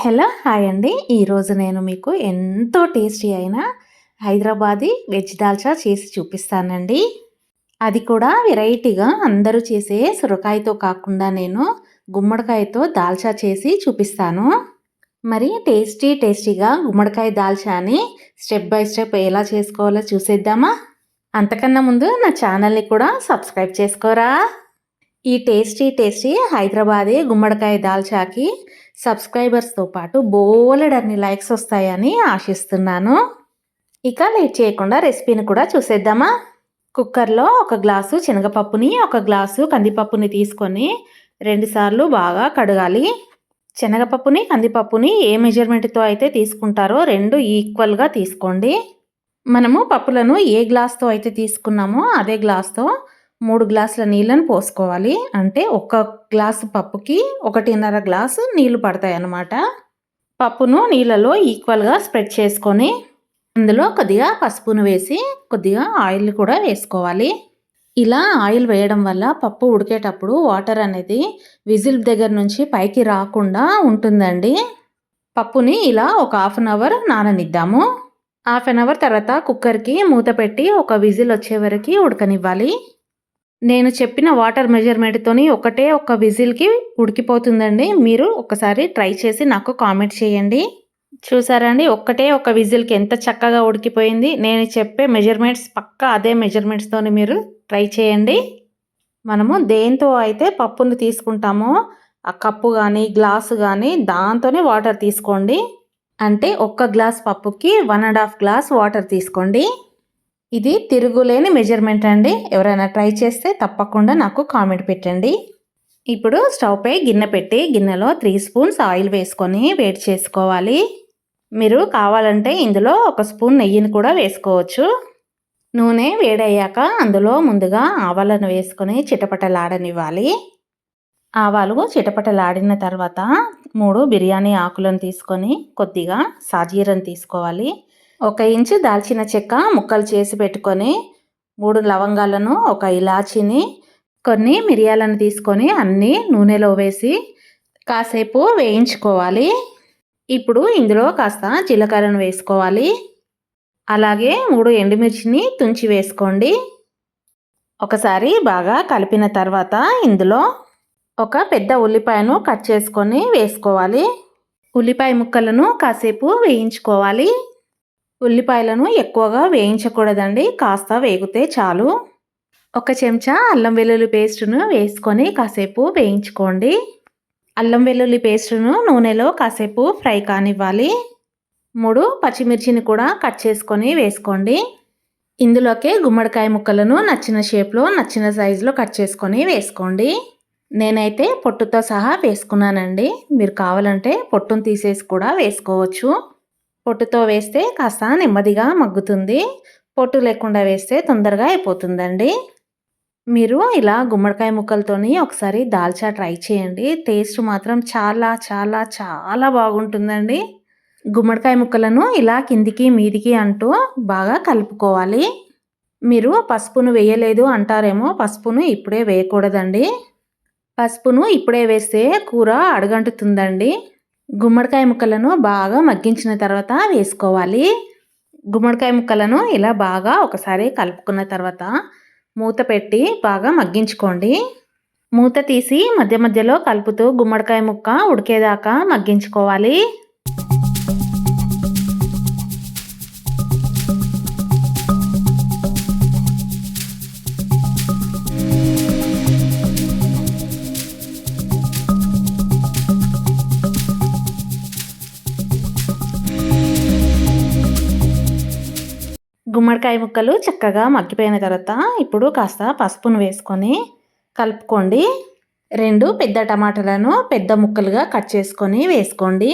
Hello hi అండి. ఈరోజు నేను మీకు ఎంతో టేస్టీ అయిన హైదరాబాదీ వెజ్ దాల్చా చేసి చూపిస్తానండి. అది కూడా వెరైటీగా అందరూ చేసే సొరకాయతో కాకుండా నేను గుమ్మడికాయతో దాల్చా చేసి చూపిస్తాను. మరి టేస్టీ టేస్టీగా గుమ్మడికాయ దాల్చాని స్టెప్ బై స్టెప్ ఎలా చేసుకోవాలో చూసేద్దామా? అంతకన్నా ముందు నా ఛానల్ని కూడా సబ్స్క్రైబ్ చేసుకోరా? ఈ టేస్టీ టేస్టీ హైదరాబాదీ గుమ్మడికాయ దాల్చాకి సబ్స్క్రైబర్స్తో పాటు బోలెడన్ని లైక్స్ వస్తాయని ఆశిస్తున్నాను. ఇక లేట్ చేయకుండా రెసిపీని కూడా చూసేద్దామా? కుక్కర్లో ఒక గ్లాసు శనగపప్పుని ఒక గ్లాసు కందిపప్పుని తీసుకొని రెండుసార్లు బాగా కడగాలి. శనగపప్పుని కందిపప్పుని ఏ మెజర్మెంట్తో అయితే తీసుకుంటారో రెండు ఈక్వల్గా తీసుకోండి. మనము పప్పులను ఏ గ్లాస్తో అయితే తీసుకున్నామో అదే గ్లాస్తో మూడు గ్లాసుల నీళ్ళని పోసుకోవాలి. అంటే ఒక గ్లాసు పప్పుకి ఒకటిన్నర గ్లాసు నీళ్ళు పడతాయి అన్నమాట. పప్పును నీళ్ళలో ఈక్వల్గా స్ప్రెడ్ చేసుకొని అందులో కొద్దిగా పసుపును వేసి కొద్దిగా ఆయిల్ కూడా వేసుకోవాలి. ఇలా ఆయిల్ వేయడం వల్ల పప్పు ఉడికేటప్పుడు వాటర్ అనేది విజిల్ దగ్గర నుంచి పైకి రాకుండా ఉంటుందండి. పప్పుని ఇలా ఒక హాఫ్ అన్ అవర్ నాననిద్దాము. హాఫ్ అన్ అవర్ తర్వాత కుక్కర్కి మూత పెట్టి ఒక విజిల్ వచ్చే వరకు ఉడకనివ్వాలి. నేను చెప్పిన వాటర్ మెజర్మెంట్తోని ఒకటే ఒక విజిల్కి ఉడికిపోతుందండి. మీరు ఒకసారి ట్రై చేసి నాకు కామెంట్ చేయండి. చూసారండి ఒక్కటే ఒక విజిల్కి ఎంత చక్కగా ఉడికిపోయింది. నేను చెప్పే మెజర్మెంట్స్ పక్కా అదే మెజర్మెంట్స్తోని మీరు ట్రై చేయండి. మనము దేంతో అయితే పప్పును తీసుకుంటామో ఆ కప్పు కానీ గ్లాసు కానీ దాంతోనే వాటర్ తీసుకోండి. అంటే ఒక్క గ్లాస్ పప్పుకి one and half glass water తీసుకోండి. ఇది తిరుగులేని మెజర్మెంట్ అండి. ఎవరైనా ట్రై చేస్తే తప్పకుండా నాకు కామెంట్ పెట్టండి. ఇప్పుడు స్టవ్పై గిన్నె పెట్టి గిన్నెలో త్రీ స్పూన్స్ ఆయిల్ వేసుకొని వేడి చేసుకోవాలి. మీరు కావాలంటే ఇందులో ఒక స్పూన్ నెయ్యిని కూడా వేసుకోవచ్చు. నూనె వేడయ్యాక అందులో ముందుగా ఆవాలను వేసుకొని చిటపటలాడనివ్వాలి. ఆవాలు చిటపటలాడిన తర్వాత మూడు బిర్యానీ ఆకులను తీసుకొని కొద్దిగా సాజీరని తీసుకోవాలి. ఒక ఇంచు దాల్చిన చెక్క ముక్కలు చేసి పెట్టుకొని మూడు లవంగాలను ఒక ఇలాచీని కొన్ని మిరియాలను తీసుకొని అన్నీ నూనెలో వేసి కాసేపు వేయించుకోవాలి. ఇప్పుడు ఇందులో కాస్త జీలకర్రను వేసుకోవాలి. అలాగే మూడు ఎండుమిర్చిని తుంచి వేసుకోండి. ఒకసారి బాగా కలిపిన తర్వాత ఇందులో ఒక పెద్ద ఉల్లిపాయను కట్ చేసుకొని వేసుకోవాలి. ఉల్లిపాయ ముక్కలను కాసేపు వేయించుకోవాలి. ఉల్లిపాయలను ఎక్కువగా వేయించకూడదండి. కాస్త వేగితే చాలు. ఒక చెంచా అల్లం వెల్లుల్లి పేస్టును వేసుకొని కాసేపు వేయించుకోండి. అల్లం వెల్లుల్లి పేస్టును నూనెలో కాసేపు ఫ్రై కానివ్వాలి. మూడు పచ్చిమిర్చిని కూడా కట్ చేసుకొని వేసుకోండి. ఇందులోకి గుమ్మడికాయ ముక్కలను నచ్చిన షేప్లో నచ్చిన సైజులో కట్ చేసుకొని వేసుకోండి. నేనైతే పొట్టుతో సహా వేసుకున్నానండి. మీరు కావాలంటే పొట్టును తీసేసి కూడా వేసుకోవచ్చు. పొట్టుతో వేస్తే కాస్త నెమ్మదిగా మగ్గుతుంది. పొట్టు లేకుండా వేస్తే తొందరగా అయిపోతుందండి. మీరు ఇలా గుమ్మడికాయ ముక్కలతోని ఒకసారి దాల్చా ట్రై చేయండి. టేస్ట్ మాత్రం చాలా చాలా చాలా బాగుంటుందండి. గుమ్మడికాయ ముక్కలను ఇలా కిందికి మీదికి అంటూ బాగా కలుపుకోవాలి. మీరు పసుపును వేయలేదు అంటారేమో పసుపును ఇప్పుడే వేయకూడదండి. పసుపును ఇప్పుడే వేస్తే కూర అడగంటుతుందండి. గుమ్మడికాయ ముక్కలను బాగా మగ్గించిన తర్వాత వేసుకోవాలి. గుమ్మడికాయ ముక్కలను ఇలా బాగా ఒకసారి కలుపుకున్న తర్వాత మూత పెట్టి బాగా మగ్గించుకోండి. మూత తీసి మధ్య మధ్యలో కలుపుతూ గుమ్మడికాయ ముక్క ఉడికేదాకా మగ్గించుకోవాలి. గుమ్మడికాయ ముక్కలు చక్కగా మగ్గిపోయిన తర్వాత ఇప్పుడు కాస్త పసుపును వేసుకొని కలుపుకోండి. రెండు పెద్ద టమాటాలను పెద్ద ముక్కలుగా కట్ చేసుకొని వేసుకోండి.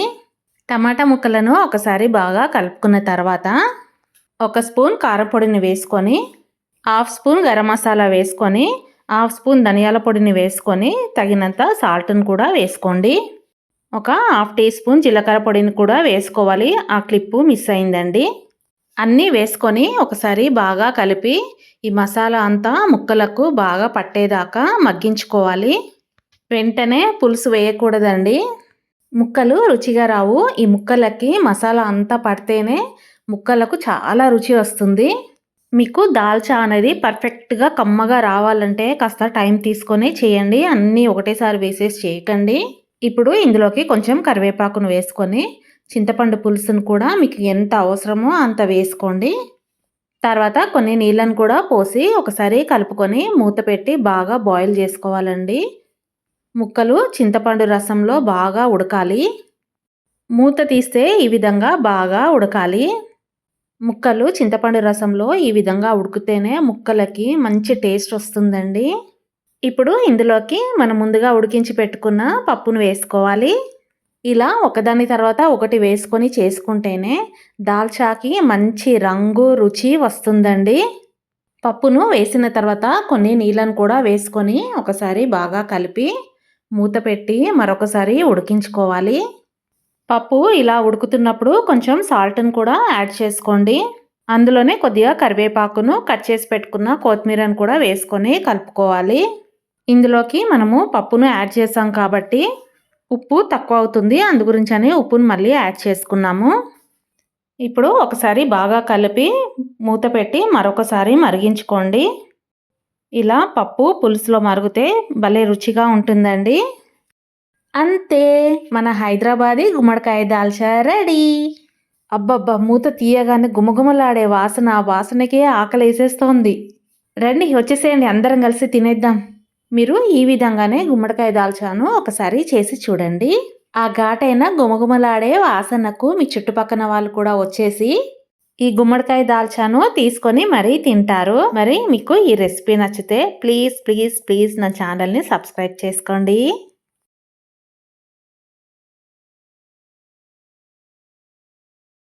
టమాటా ముక్కలను ఒకసారి బాగా కలుపుకున్న తర్వాత ఒక స్పూన్ కారపొడిని వేసుకొని హాఫ్ స్పూన్ గరం మసాలా వేసుకొని హాఫ్ స్పూన్ ధనియాల పొడిని వేసుకొని తగినంత సాల్ట్ని కూడా వేసుకోండి. ఒక హాఫ్ టీ స్పూన్ జీలకర్ర పొడిని కూడా వేసుకోవాలి. ఆ క్లిప్పు మిస్ అయిందండి. అన్నీ వేసుకొని ఒకసారి బాగా కలిపి ఈ మసాలా అంతా ముక్కలకు బాగా పట్టేదాకా మగ్గించుకోవాలి. వెంటనే పులుసు వేయకూడదండి. ముక్కలు రుచిగా రావు. ఈ ముక్కలకి మసాలా అంతా పడితేనే ముక్కలకు చాలా రుచి వస్తుంది. మీకు దాల్చా అనేది పర్ఫెక్ట్గా కమ్మగా రావాలంటే కాస్త టైం తీసుకొని చేయండి. అన్నీ ఒకటేసారి వేసేసి చేయకండి. ఇప్పుడు ఇందులోకి కొంచెం కరివేపాకును వేసుకొని చింతపండు పులుసును కూడా మీకు ఎంత అవసరమో అంత వేసుకోండి. తర్వాత కొన్ని నీళ్ళను కూడా పోసి ఒకసారి కలుపుకొని మూత పెట్టి బాగా బాయిల్ చేసుకోవాలండి. ముక్కలు చింతపండు రసంలో బాగా ఉడకాలి. మూత తీస్తే ఈ విధంగా బాగా ఉడకాలి. ముక్కలు చింతపండు రసంలో ఈ విధంగా ఉడికితేనే ముక్కలకి మంచి టేస్ట్ వస్తుందండి. ఇప్పుడు ఇందులోకి మనం ముందుగా ఉడికించి పెట్టుకున్న పప్పును వేసుకోవాలి. ఇలా ఒకదాని తర్వాత ఒకటి వేసుకొని చేసుకుంటేనే దాల్చాకి మంచి రంగు రుచి వస్తుందండి. పప్పును వేసిన తర్వాత కొన్ని నీళ్ళను కూడా వేసుకొని ఒకసారి బాగా కలిపి మూత పెట్టి మరొకసారి ఉడికించుకోవాలి. పప్పు ఇలా ఉడుకుతున్నప్పుడు కొంచెం సాల్ట్ని కూడా యాడ్ చేసుకోండి. అందులోనే కొద్దిగా కరివేపాకును కట్ చేసి పెట్టుకున్న కొత్తిమీరను కూడా వేసుకొని కలుపుకోవాలి. ఇందులోకి మనము పప్పును యాడ్ చేసాం కాబట్టి ఉప్పు తక్కువ అవుతుంది. అందు గురించి ఉప్పును మళ్ళీ యాడ్ చేసుకున్నాము. ఇప్పుడు ఒకసారి బాగా కలిపి మూత పెట్టి మరొకసారి మరిగించుకోండి. ఇలా పప్పు పులుసులో మరిగితే భలే రుచిగా ఉంటుందండి. అంతే. మన హైదరాబాదీ గుమ్మడికాయ దాల్చా రెడీ. అబ్బబ్బా మూత తీయగానే గుమగుమలాడే వాసన ఆ వాసనకే ఆకలి వేసేస్తోంది రండి వచ్చేసేయండి అందరం కలిసి తినేద్దాం. మీరు ఈ విధంగానే గుమ్మడికాయ దాల్చాను. ఒకసారి చేసి చూడండి. ఆ ఘాటైన గుమగుమలాడే వాసనకు మీ చుట్టుపక్కన వాళ్ళు కూడా వచ్చేసి ఈ గుమ్మడికాయ దాల్చాను. తీసుకొని మరీ తింటారు. మరి మీకు ఈ రెసిపీ నచ్చితే ప్లీజ్ ప్లీజ్ ప్లీజ్ నా ఛానల్ని సబ్స్క్రైబ్ చేసుకోండి.